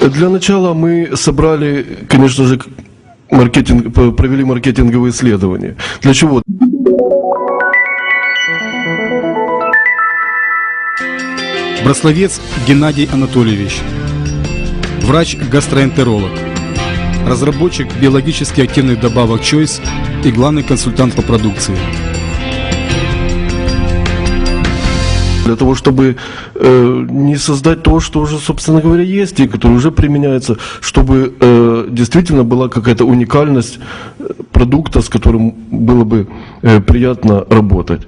Для начала мы собрали, конечно же, маркетинг, провели маркетинговые исследования. Для чего? Брасловец Геннадий Анатольевич. Врач-гастроэнтеролог. Разработчик биологически активных добавок Choice и главный консультант по продукции. Для того, чтобы э, не создать то, что уже, собственно говоря, есть и которое уже применяется, чтобы э, действительно была какая-то уникальность э, продукта, с которым было бы э, приятно работать.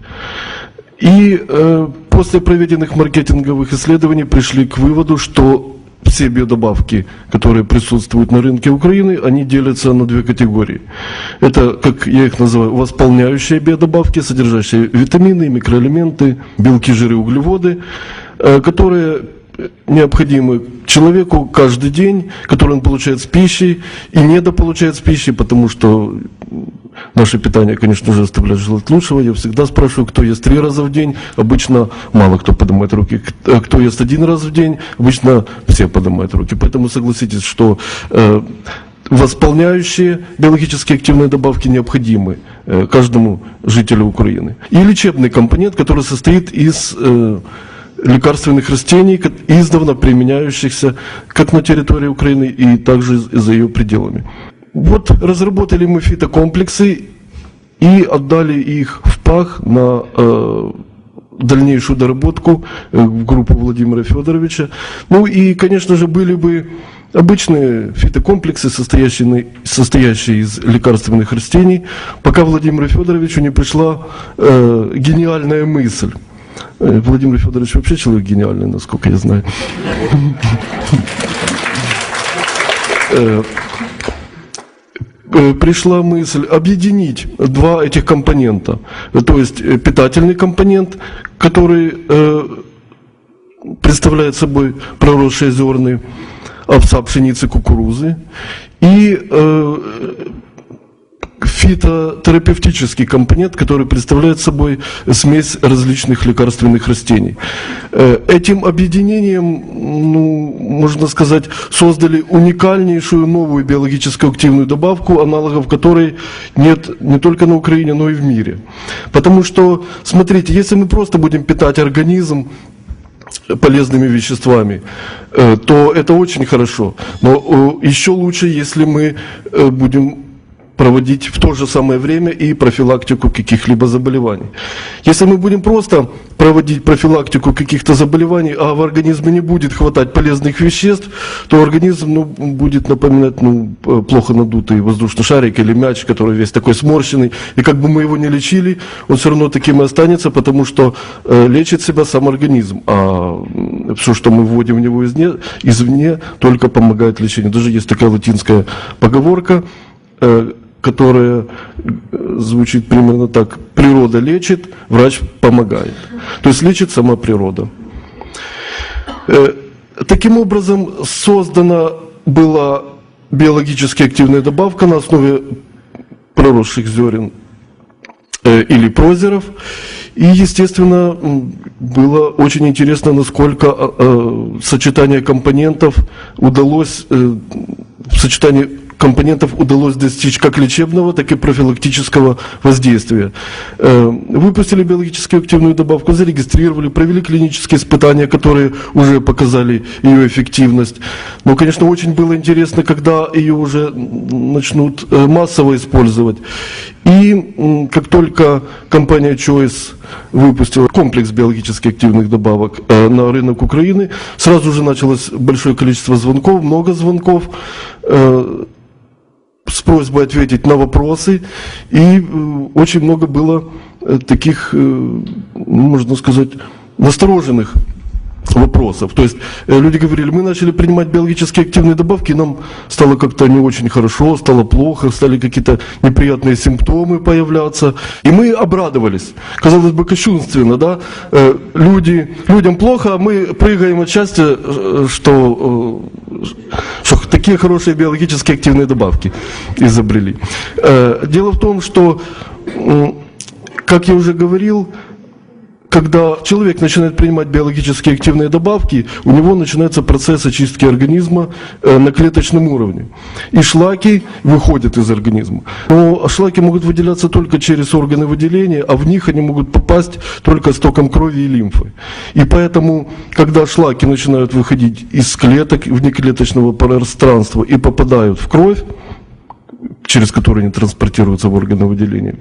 И э, после проведенных маркетинговых исследований пришли к выводу, что все биодобавки, которые присутствуют на рынке Украины, они делятся на две категории. Это, как я их называю, восполняющие биодобавки, содержащие витамины, микроэлементы, белки, жиры, углеводы, э, которые необходимы человеку каждый день, который он получает с пищей и недополучает с пищей, потому что наше питание, конечно же, оставляет желать лучшего. Я всегда спрашиваю, кто ест три раза в день. Обычно мало кто поднимает руки. Э, Кто ест один раз в день, обычно все поднимают руки. Поэтому согласитесь, что э, восполняющие биологически активные добавки необходимы э, каждому жителю Украины. И лечебный компонент, который состоит из э, лекарственных растений, издавна применяющихся как на территории Украины и также за ее пределами. Вот разработали мы фитокомплексы и отдали их в пах на э, дальнейшую доработку э, в группу Владимира Федоровича. Ну и, конечно же, были бы обычные фитокомплексы, состоящие, состоящие из лекарственных растений, пока Владимиру Федоровичу не пришла э, гениальная мысль. Э, Владимир Федорович вообще человек гениальный, насколько я знаю. Э, пришла мысль объединить два этих компонента. То есть э, питательный компонент, который э, представляет собой проросшие зерны овса, пшеницы, кукурузы, и фитотерапевтический компонент, который представляет собой смесь различных лекарственных растений. Э, Этим объединением, ну, можно сказать, создали уникальнейшую новую биологически активную добавку, аналогов которой нет не только на Украине, но и в мире. Потому что, смотрите, если мы просто будем питать организм полезными веществами, э, то это очень хорошо. Но э, еще лучше, если мы будем проводить в то же самое время и профилактику каких-либо заболеваний. Если мы будем просто проводить профилактику каких-то заболеваний, а в организме не будет хватать полезных веществ, то организм ну, будет напоминать ну, п- плохо надутый воздушный шарик или мяч, который весь такой сморщенный. И как бы мы его не лечили, он все равно таким и останется, потому что э, лечит себя сам организм. А все, что мы вводим в него извне, извне, только помогает лечению. Даже есть такая латинская поговорка, э, которая э, звучит примерно так. Природа лечит, врач помогает. То есть лечит сама природа. Э, Таким образом, создана была биологически активная добавка на основе проросших зерен э, или прозеров. И, естественно, было очень интересно, насколько сочетание компонентов удалось, в сочетании компонентов удалось достичь как лечебного, так и профилактического воздействия. Э, Выпустили биологически активную добавку, зарегистрировали, провели клинические испытания, которые уже показали ее эффективность. Но, конечно, очень было интересно, когда ее уже начнут э, массово использовать. И как только компания Choice выпустила комплекс биологически активных добавок э, на рынок Украины, сразу же началось большое количество звонков, много звонков с просьбой ответить на вопросы. И э, очень много было э, таких, э, ну, можно сказать, настороженных вопросов. То есть люди говорили, мы начали принимать биологически активные добавки, нам стало как-то не очень хорошо, стало плохо, стали какие-то неприятные симптомы появляться. И мы обрадовались. Казалось бы, кощунственно, да? Люди, людям плохо, а мы прыгаем от счастья, что, что такие хорошие биологически активные добавки изобрели. Э, Дело в том, что, как я уже говорил, когда человек начинает принимать биологически активные добавки, у него начинается процесс очистки организма э, на клеточном уровне. И шлаки выходят из организма. Но шлаки могут выделяться только через органы выделения, а в них они могут попасть только с током крови и лимфы. И поэтому, когда шлаки начинают выходить из клеток, внеклеточного пространства и попадают в кровь, через которые они транспортируются в органы выделения,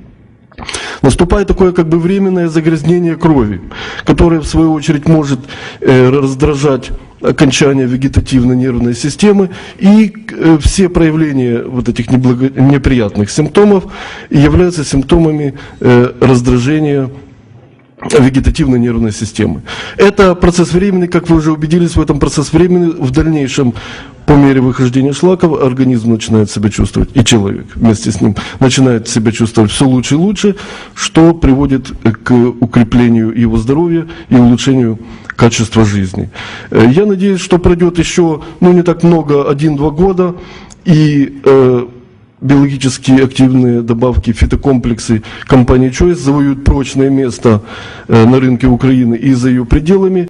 Наступает такое как бы временное загрязнение крови, которое в свою очередь может э, раздражать окончания вегетативной нервной системы и э, все проявления вот этих неблаго- неприятных симптомов являются симптомами э, раздражения вегетативной нервной системы. Это процесс временный, как вы уже убедились, в этом процесс временный. В дальнейшем, по мере выхождения шлаков, организм начинает себя чувствовать, и человек вместе с ним начинает себя чувствовать все лучше и лучше, что приводит к укреплению его здоровья и улучшению качества жизни. Э, Я надеюсь, что пройдет еще, ну не так много, один-два года, и э, биологически активные добавки, фитокомплексы компании Choice завоюют прочное место э, на рынке Украины и за ее пределами.